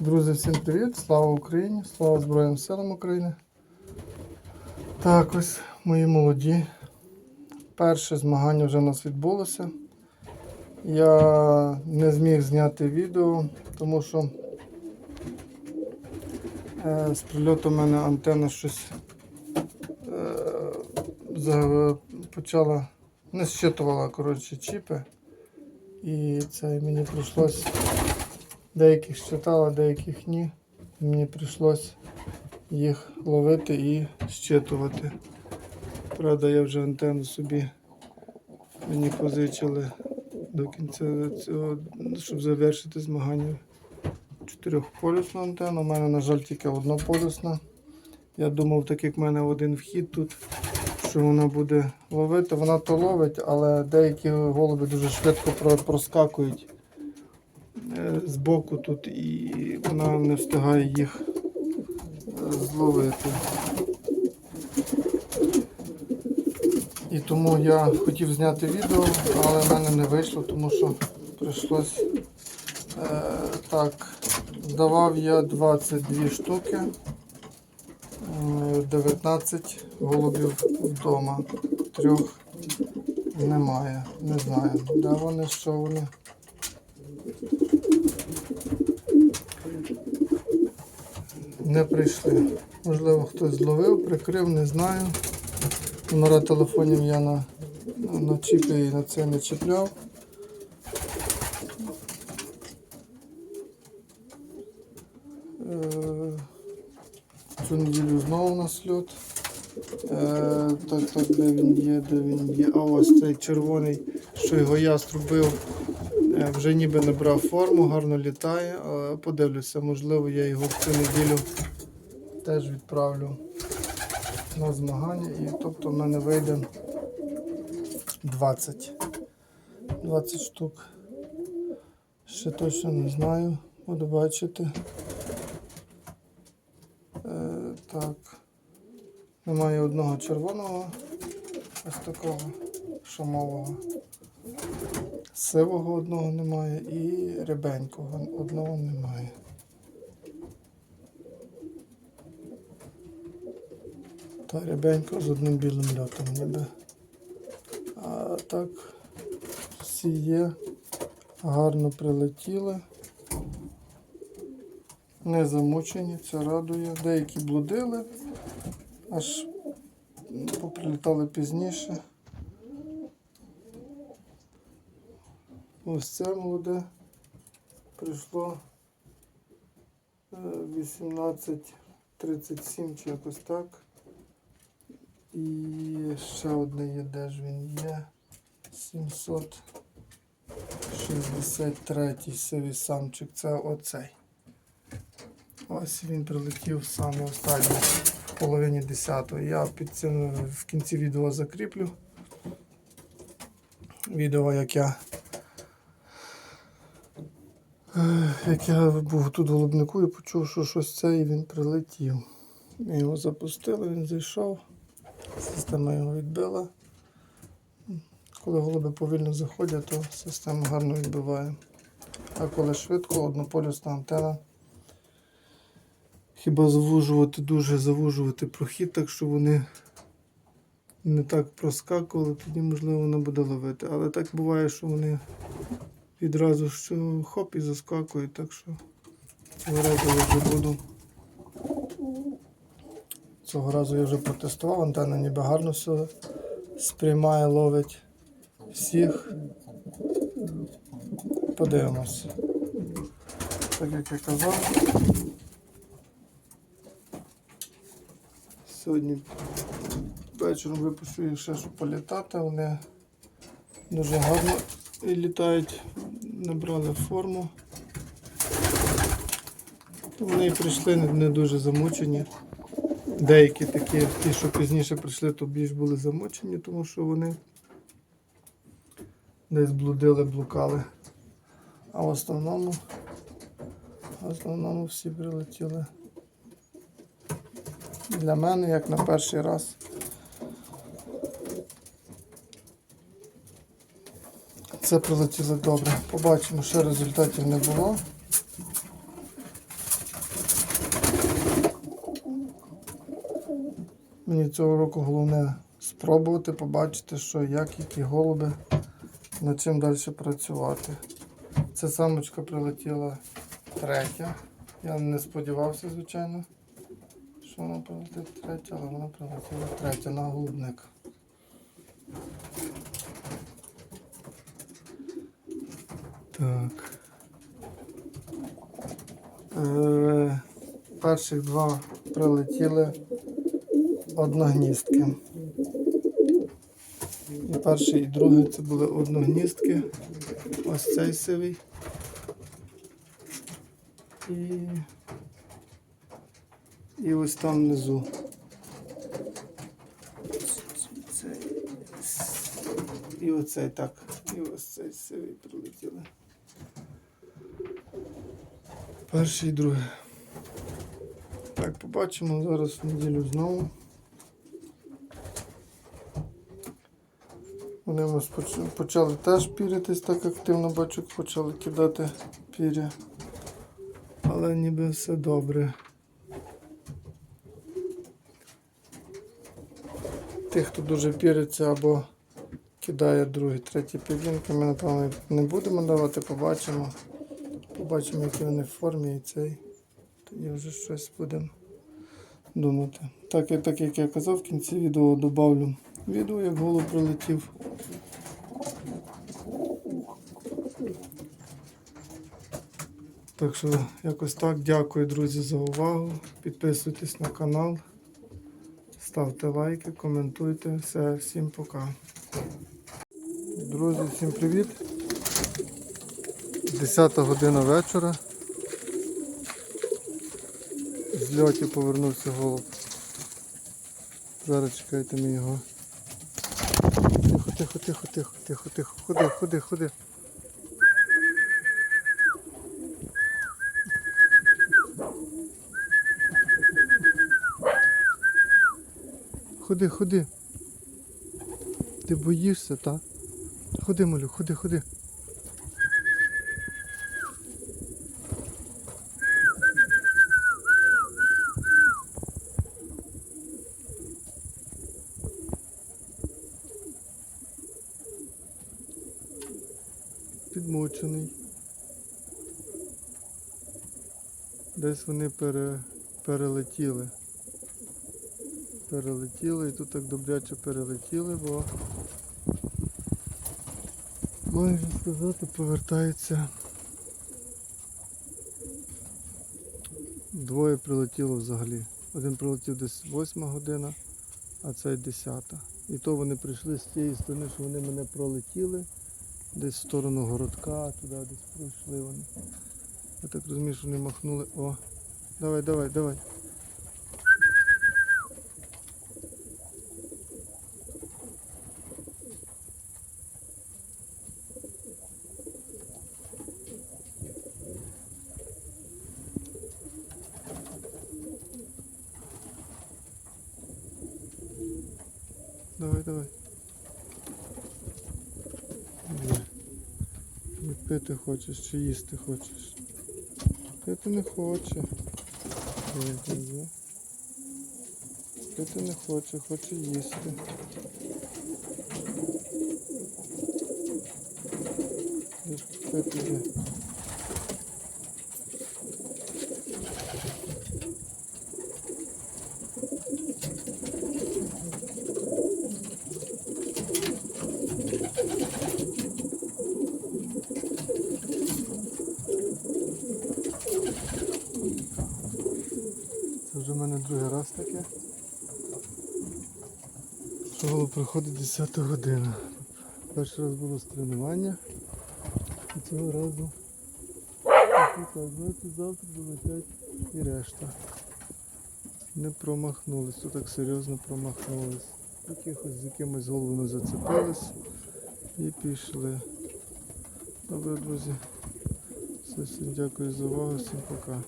Друзі, всім привіт! Слава Україні! Слава Збройним силам України! Так, ось мої молоді. Перше змагання вже у нас відбулося. Я не зміг зняти відео, тому що е, з прильоту в мене антенна щось е, почала не щитувала коротше, чіпи. І це мені прийшлось Деяких щитала, деяких ні. Мені прийшлось їх ловити і щитувати. Правда, я вже антенну собі мені позичили до кінця цього, щоб завершити змагання. Чотирьохполюсну антенну. У мене, на жаль, тільки однополюсна. Я думав, так як в мене один вхід тут, що вона буде ловити. Вона то ловить, але деякі голуби дуже швидко проскакують збоку тут і вона не встигає їх е, зловити. І тому я хотів зняти відео, але в мене не вийшло, тому що прийшлось е, так. Здавав я 22 штуки, е, 19 голубів вдома. Трьох немає. Не знаю, де вони, що вони. Не прийшли. Можливо, хтось зловив, прикрив, не знаю. Номера телефонів я на, на чіпі і на це не чіпляв. Е, Цю неділю знову у нас льот. Е, так, так, де він є, де він є. А ось цей червоний, що його я струбив, е, вже ніби набрав форму, гарно літає. Подивлюся, можливо, я його в цю неділю теж відправлю на змагання. І тобто в мене вийде 20. 20 штук. Ще точно не знаю. Буду бачити. Е, так. Немає одного червоного, ось такого шумового. Сивого одного немає і рябенького одного немає. Та рябенько з одним білим льотом ніби. А так всі є, гарно прилетіли. Не замучені, це радує. Деякі блудили, аж поприлітали пізніше. Ось це молоде прийшло е, 18.37 чи якось так. І ще одне є, де ж він є. 763 сивий самчик. Це оцей. Ось він прилетів саме останній в половині 10-го. Я під цим в кінці відео закріплю. Відео, як я е, як я був тут голубнику і почув, що щось це і він прилетів. Ми його запустили, він зайшов. Система його відбила. Коли голуби повільно заходять, то система гарно відбиває. А коли швидко, однополюсна антена. Хіба звужувати, дуже завужувати прохід, так що вони не так проскакували, тоді можливо вона буде ловити. Але так буває, що вони відразу що хоп і заскакують, так що цього вже буду. Цього разу я вже протестував, антенна ніби гарно все сприймає, ловить всіх. Подивимось. Так як я казав. Сьогодні вечором випущу їх ще, щоб політати. Вони дуже гарно літають, набрали форму. Вони прийшли не дуже замучені. Деякі такі, ті, що пізніше прийшли, то більш були замучені, тому що вони десь блудили, блукали. А в основному, в основному всі прилетіли. Для мене, як на перший раз. Це прилетіло добре. Побачимо, що результатів не було. Мені цього року головне спробувати побачити, що як, які голуби, над чим далі працювати. Ця самочка прилетіла третя. Я не сподівався, звичайно, що вона прилетить третя, але вона прилетіла третя на голубник. Так. Е, перших два прилетіли одногністки. І перший і другий це були одногністки. Ось цей сивий. І, і ось там внизу. І оцей так. І ось цей сивий прилетіли. Перший і другий. Так, побачимо зараз неділю знову. Вони у нас почали теж пірятись так активно, бачу, почали кидати піря. Але ніби все добре. Тих, хто дуже піриться або кидає другі, треті пір'їнки, ми напевно не будемо давати, побачимо. Побачимо, які вони в формі і цей. Тоді вже щось будемо думати. Так, так як я казав, в кінці відео добавлю відео, як голуб прилетів. Так що якось так. Дякую, друзі, за увагу. Підписуйтесь на канал, ставте лайки, коментуйте. Все, всім пока. Друзі, всім привіт. 10 година вечора. З льотів повернувся голуб. Зараз чекайте ми його. Тихо, тихо, тихо, тихо, тихо, тихо. Ходи, ходи, ходи. Ходи, ходи. Ти боїшся, так? Ходи, малю, ходи, ходи. Підмочений. Десь вони пере, перелетіли. Перелетіли і тут так добряче перелетіли, бо майже сказати повертається. Двоє прилетіло взагалі. Один прилетів десь 8 година, а цей 10. І то вони прийшли з тієї сторони, що вони мене пролетіли. Десь в сторону городка, туди десь пройшли вони. Я так розумію, що вони махнули. О, давай, давай, давай. Давай, давай. Ні. Не пити хочеш чи їсти хочеш? Пити не хоче. Пити не хоче, хоче їсти. Пити мене другий раз таке. Що голуб приходить 10 година. Перший раз було з тренування. І цього разу значить завтра долетять і решта. Не промахнулись, то так серйозно промахнулись. Якихось з якимось головами зацепились і пішли. Добре, друзі. Все, всім дякую за увагу, всім пока.